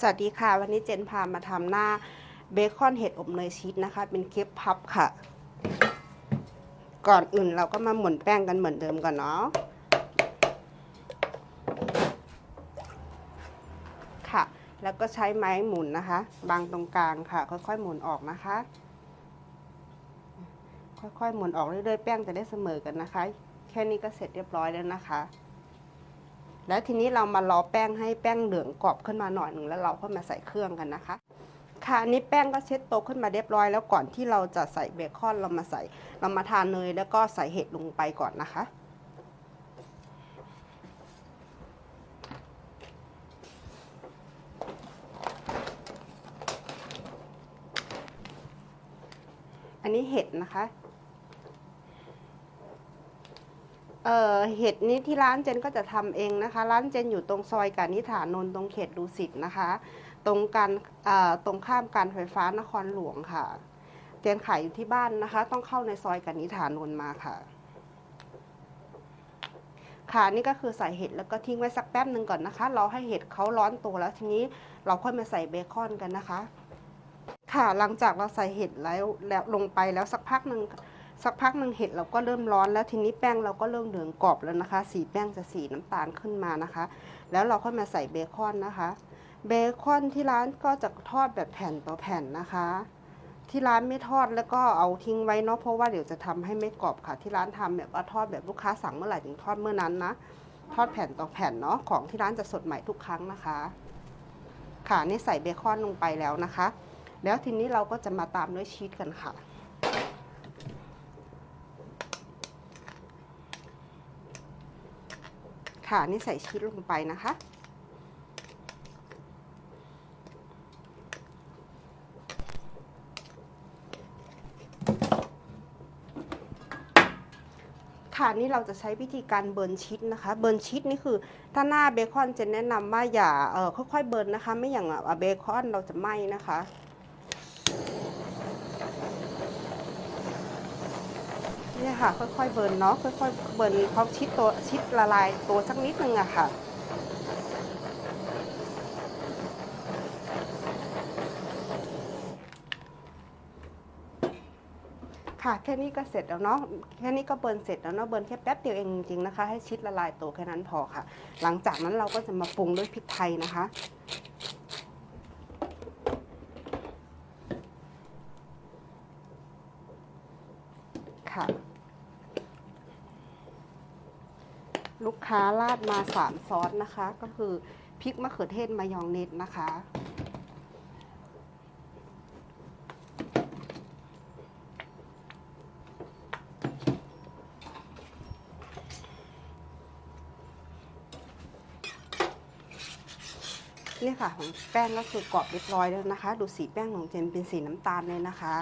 สวัสดีค่ะ วันนี้เจนพามาทำหน้าเบคอนเห็ดอบเนยชีสนะคะ เป็นเคปพับค่ะ ก่อนอื่นเราก็มาหมุนแป้งกันเหมือนเดิมก่อนเนาะค่ะ แล้วก็ใช้ไม้หมุนนะคะ บางตรงกลางค่ะ ค่อยๆหมุนออกนะคะ ค่อยๆหมุนออกเรื่อยๆแป้งจะได้เสมอกันนะคะ แค่นี้ก็เสร็จเรียบร้อยแล้วนะคะ แล้วทีนี้เรามารอแป้งให้แป้งเหลืองกรอบขึ้นมาหน่อยหนึ่งแล้วเราก็มาใส่เครื่องกันนะคะ ค่ะอันนี้แป้งก็เช็ดโตขึ้นมาเรียบร้อย แล้วก่อนที่เราจะใส่เบคอนเรามาใส่ เรามาทานเนยแล้วก็ใส่เห็ดลงไปก่อนนะคะอันนี้เห็ดนะคะ เอ่อเห็ดนี้ที่ร้านเจนก็จะทำเองนะคะ ร้านเจนอยู่ตรงซอยกานิฐานนท์ตรงเขตดูสิตนะคะ ตรงการตรงข้ามการไฟฟ้านครหลวงค่ะ เจนขายอยู่ที่บ้านนะคะ ต้องเข้าในซอยกานิฐานนท์มาค่ะ ค่ะนี่ก็คือใส่เห็ดแล้วก็ทิ้งไว้สักแป๊บหนึ่งก่อนนะคะ เรอให้เห็ดเขาร้อนตัวแล้วทีนี้เราค่อยมาใส่เบคอนกันนะคะ ค่ะหลังจากเราใส่เห็ดแล้วแล้วลงไปแล้วสักพักหนึ่ง สักพักหนึ่งเห็ดเราก็เริ่มร้อนแล้วทีนี้แป้งเราก็เริ่มเหลืองกรอบแล้วนะคะ สีแป้งจะสีน้ำตาลขึ้นมานะคะ แล้วเราค่อยมาใส่เบคอนนะคะ เบคอนที่ร้านก็จะทอดแบบแผ่นต่อแผ่นนะคะ ที่ร้านไม่ทอดแล้วก็เอาทิ้งไว้เนาะเพราะว่าเดี๋ยวจะทำให้ไม่กรอบค่ะ ที่ร้านทำแบบว่าทอดแบบลูกค้าสั่งเมื่อไหร่ถึงทอดเมื่อนั้นนะทอดแผ่นต่อแผ่นเนาะของที่ร้านจะสดใหม่ทุกครั้งนะคะ ค่ะนี่ใส่เบคอนลงไปแล้วนะคะ แล้วทีนี้เราก็จะมาตามด้วยชีสกันค่ะ ค่ะนี่ใส่ชีสลงไปนะคะ ค่ะนี่เราจะใช้วิธีการเบิร์นชีสนะคะ เบิร์นชีสนี่คือถ้าหน้าเบคอนจะแนะนำว่าอย่าเออค่อยๆเบิร์นนะคะ ไม่อย่างอะเบคอนเราจะไหม้นะคะ เนี่ย ค่ะ ค่อยๆเบิร์นเนาะค่อยๆเบิร์นเขาชิดตัวชิดละลายตัวสักนิดนึงอะค่ะค่ะแค่นี้ก็เสร็จแล้วเนาะแค่นี้ก็เบิร์นเสร็จแล้วเนาะเบิร์นแค่แป๊บเดียวเองจริงๆนะคะ ให้ชิดละลายตัวแค่นั้นพอค่ะ หลังจากนั้นเราก็จะมาปรุงด้วยพริกไทยนะคะค่ะ ลูกค้าราดมาสามซอสนะคะ ก็คือพริกมะเขือเทศมายองเนสนะคะ นี่ค่ะของแป้งก็คือกรอบเรียบร้อยแล้วนะคะ ดูสีแป้งของเจนเป็นสีน้ำตาลเลยนะคะ